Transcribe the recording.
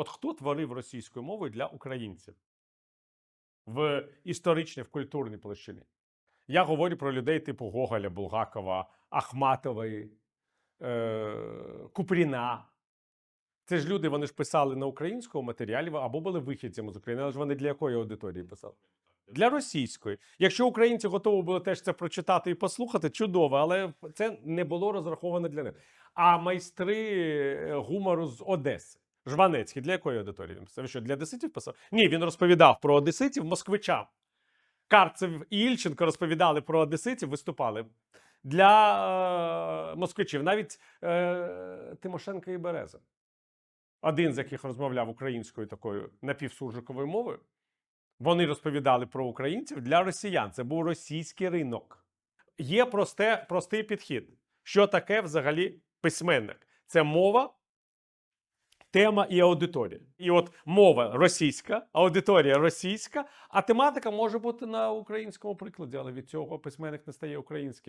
От хто творив російською мовою для українців в історичній, в культурній площині? Я говорю про людей типу Гоголя, Булгакова, Ахматової, е- Купріна. Це ж люди, вони ж писали на українському матеріалі або були вихідцями з України, але ж вони для якої аудиторії писали? Для російської. Якщо українці готові були теж це прочитати і послухати, чудово, але це не було розраховано для них. А майстри е, гумору з Одеси. Жванецький, для якої аудиторії він писав? Що для одеситів писав? Ні, він розповідав про одеситів москвичам. Карцев і Ільченко розповідали про одеситів, виступали для е, москвичів. Навіть е, Тимошенко і Береза, один з яких розмовляв українською такою напівсуржиковою мовою, вони розповідали про українців для росіян. Це був російський ринок. Є просте, простий підхід. Що таке взагалі письменник? Це мова, тема і аудиторія. І от мова російська, аудиторія російська, а тематика може бути на українському прикладі, але від цього письменник не стає українським.